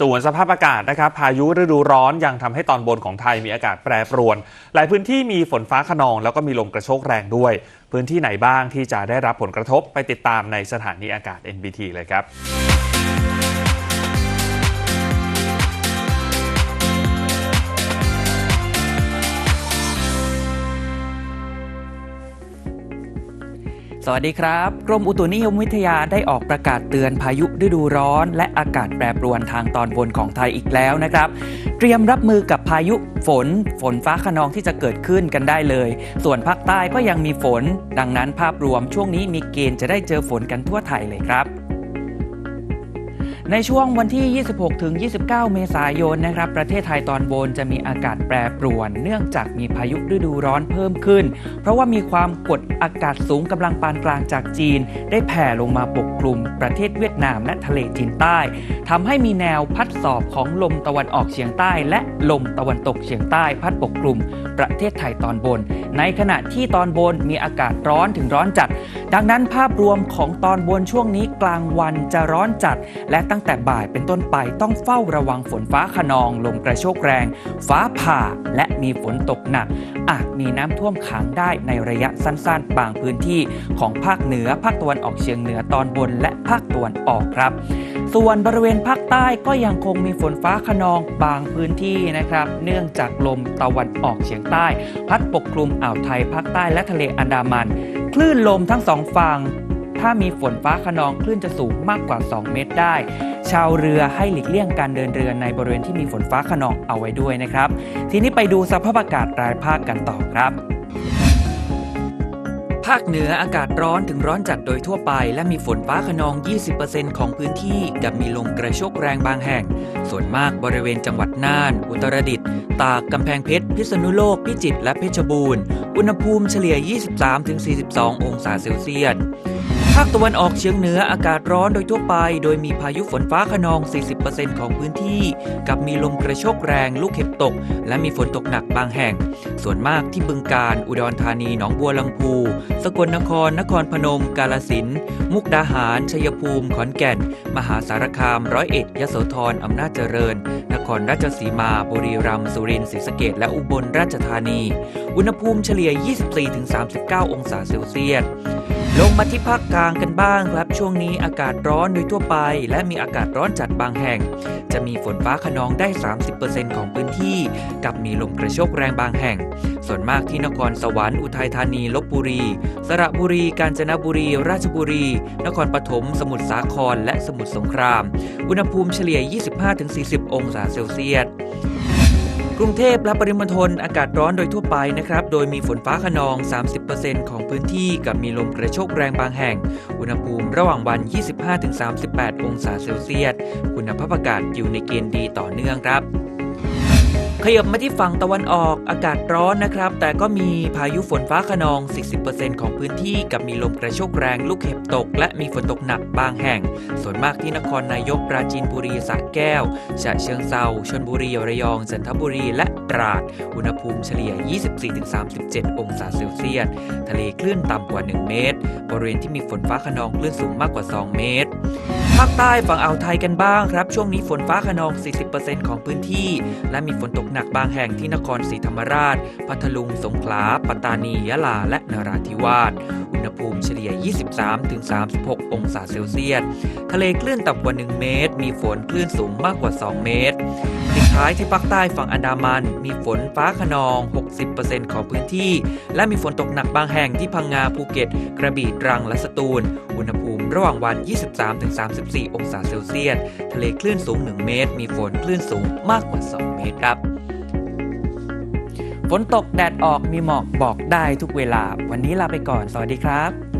ส่วนสภาพอากาศนะครับพายุฤดูร้อนยังทำให้ตอนบนของไทยมีอากาศแปรปรวน หลายพื้นที่มีฝนฟ้าขนอง แล้วก็มีลมกระโชกแรงด้วย พื้นที่ไหนบ้างที่จะได้รับผลกระทบไปติดตามในสถานีอากาศ NBT เลยครับ สวัสดีครับ กรมอุตุนิยมวิทยาได้ออกประกาศเตือนพายุฤดูร้อน และอากาศแปรปรวนทางตอนบนของไทยอีกแล้วนะครับ เตรียมรับมือกับพายุฝน ฝนฟ้าขนองที่จะเกิดขึ้นกันได้เลย ส่วนภาคใต้ก็ยังมีฝน ดังนั้นภาพรวมช่วงนี้มีเกณฑ์จะได้เจอฝนกันทั่วไทยเลยครับ ในช่วงวันที่ 26 ถึง 29 เมษายนนะครับ ประเทศไทยตอนบนจะมีอากาศแปรปรวน เนื่องจากมีพายุฤดูร้อนเพิ่มขึ้น เพราะว่ามีความกดอากาศสูงกำลังปานกลางจากจีน ได้แผ่ลงมาปกคลุมประเทศเวียดนามและทะเลจีนใต้ทำให้มีแนวพัดสอบของลมตะวันออกเฉียงใต้ และลมตะวันตกเฉียงใต้ พัดปกคลุมประเทศไทยตอนบน ในขณะที่ตอนบนมีอากาศร้อนถึงร้อนจัด ดังนั้นภาพรวมของตอนบนช่วงนี้กลางวันจะร้อนจัด และตั้งแต่บ่ายเป็นต้นไปต้องเฝ้าระวังฝนฟ้าขนอง ลมกระโชกแรง ฟ้าผ่าและมีฝนตกหนัก อาจมีน้ำท่วมขังได้ในระยะสั้นๆ บางพื้นที่ของภาคเหนือ ภาคตะวันออกเฉียงเหนือตอนบนและภาคตะวันออกครับ ส่วนบริเวณภาคใต้ก็ยังคงมีฝนฟ้าขนองบางพื้นที่นะครับ เนื่องจากลมตะวันออกเฉียงใต้ พัดปกคลุมอ่าวไทยภาคใต้และทะเลอันดามัน คลื่นลมทั้งสองฝั่งถ้ามีฝนฟ้าขนองคลื่นจะสูงมากกว่า 2 เมตรได้ ชาวเรือให้หลีกเลี่ยงการเดินเรือในบริเวณที่มีฝนฟ้าขนองเอาไว้ด้วยนะครับ ทีนี้ไปดูสภาพอากาศรายภาคกันต่อครับ ภาคเหนืออากาศร้อนถึงร้อนจัดโดยทั่วไป และมีฝนฟ้าขนอง 20%ของพื้นที่กับมีลมกระโชกแรงบางแห่ง ส่วนมากบริเวณจังหวัดน่าน อุตรดิตถ์ตากกำแพงเพชร พิษณุโลก พิจิตรและเพชรบูรณ์ อุณหภูมิเฉลี่ย 23-42 องศาเซลเซียส ภาคตะวันออกเฉียงเหนืออากาศร้อนโดยทั่วไป โดยมีพายุฝนฟ้าขนอง 40%ของพื้นที่ กับมีลมกระโชกแรงลูกเห็บตก และมีฝนตกหนักบางแห่ง ส่วนมากที่บึงกาฬอุดรธานี หนองบัวลำพู สกลนคร นครพนม กาลสิน มุกดาหาร ชัยภูมิ ขอนแก่น มหาสารคาม ร้อยเอ็ด ยโสธร อำนาจเจริญ นครราชสีมา บุรีรัมย์ สุรินทร์ ศรีสะเกษและอุบลราชธานี อุณหภูมิเฉลี่ย 24-39 องศาเซลเซียส ลงมาที่ภาคกลางกันบ้างครับ ช่วงนี้อากาศร้อนโดยทั่วไป และมีอากาศร้อนจัดบางแห่ง จะมีฝนฟ้าขนองได้ 30%ของพื้นที่ กับมีลมกระโชกแรงบางแห่ง ส่วนมากที่นครสวรรค์อุทัยธานีลบบุรี สระบุรี กาญจนบุรี ราชบุรี นครปฐมสมุทรสาครและสมุทรสงคราม อุณหภูมิเฉลี่ย 25-40 องศาเซลเซียส กรุงเทพและปริมณฑลอากาศร้อนโดยทั่วไปนะครับ โดยมีฝนฟ้าขนอง 30%ของพื้นที่กับมีลมกระโชกแรงบางแห่ง อุณหภูมิระหว่างวัน 25-38 องศาเซลเซียส คุณภาพอากาศอยู่ในเกณฑ์ดีต่อเนื่องครับ ขยับมาที่ฝั่งตะวันออกอากาศร้อนนะครับ แต่ก็มีพายุฝนฟ้าขนอง 40%ของพื้นที่กับมีลมกระโชกแรงลูกเห็บตก และมีฝนตกหนักบางแห่ง ส่วนมากที่นครนายกปราจีนบุรีสระแก้วฉะเชิงเซาชลบุรีระยองจันทบุรีและตราด อุณหภูมิเฉลี่ย 24-37 องศาเซลเซียสทะเลคลื่นต่ำกว่า 1 เมตร บริเวณที่มีฝนฟ้าขนองคลื่นสูงมากกว่า 2 เมตรภาคใต้ฝั่งอ่าวไทยกันบ้างครับ ช่วงนี้ฝนฟ้าขนอง 40%ของพื้นที่ และมีฝนตกหนักบางแห่งที่นครศรีธรรมราช พัทลุง สงขลา ปัตตานี ยะลา และนราธิวาส อุณหภูมิเฉลี่ย 23-36 องศาเซลเซียส ทะเลคลื่นต่ำกว่า 1 เมตร มีฝนคลื่นสูงมากกว่า 2 เมตรปิดท้ายที่ภาคใต้ฝั่งอันดามัน มีฝนฟ้าขนอง 60%ของพื้นที่ และมีฝนตกหนักบางแห่งที่พังงา ภูเก็ต กระบี่ ตรัง และสตูล อุณหภูมิระหว่างวัน 23-34 องศาเซลเซียส ทะเลคลื่นสูง 1 เมตร มีฝนคลื่นสูงมากกว่า 2 เมตรครับ ฝนตกแดดออกมีหมอกบอกได้ทุกเวลา วันนี้ลาไปก่อน สวัสดีครับ